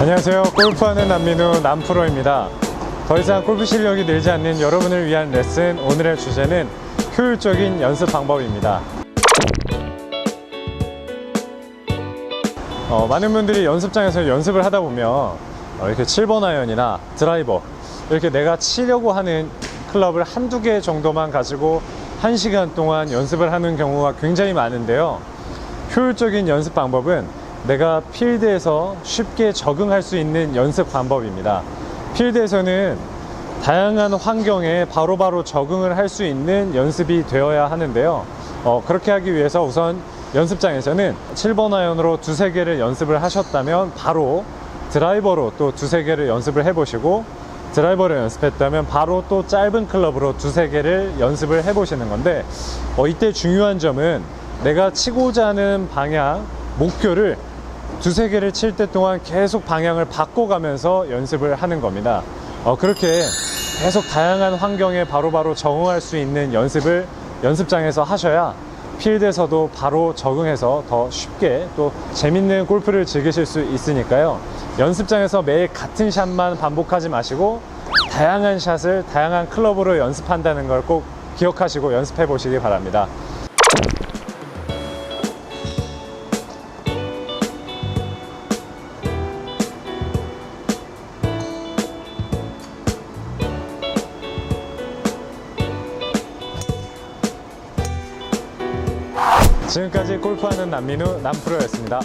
안녕하세요. 골프하는 남민우 남프로입니다. 더 이상 골프 실력이 늘지 않는 여러분을 위한 레슨 오늘의 주제는 효율적인 연습 방법입니다. 어, 많은 분들이 연습장에서 연습을 하다 보면 어, 이렇게 7번 아이언이나 드라이버 이렇게 내가 치려고 하는 클럽을 한두 개 정도만 가지고 1시간 동안 연습을 하는 경우가 굉장히 많은데요. 효율적인 연습 방법은 내가 필드에서 쉽게 적응할 수 있는 연습 방법입니다. 필드에서는 다양한 환경에 바로 바로 적응을 할 수 있는 연습이 되어야 하는데요. 어, 그렇게 하기 위해서 우선 연습장에서는 7번 아이언으로 두세 개를 연습을 하셨다면 바로 드라이버로 또 두세 개를 연습을 해보시고 드라이버를 연습했다면 바로 또 짧은 클럽으로 두세 개를 연습을 해보시는 건데 어, 이때 중요한 점은 내가 치고자 하는 방향, 목표를 두세 개를 칠 때 동안 계속 방향을 바꿔가면서 연습을 하는 겁니다. 어, 그렇게 계속 다양한 환경에 바로 바로 적응할 수 있는 연습을 연습장에서 하셔야 필드에서도 바로 적응해서 더 쉽게 또 재밌는 골프를 즐기실 수 있으니까요. 연습장에서 매일 같은 샷만 반복하지 마시고 다양한 샷을 다양한 클럽으로 연습한다는 걸 꼭 기억하시고 연습해 보시기 바랍니다. 지금까지 골프하는 남민우 남프로였습니다.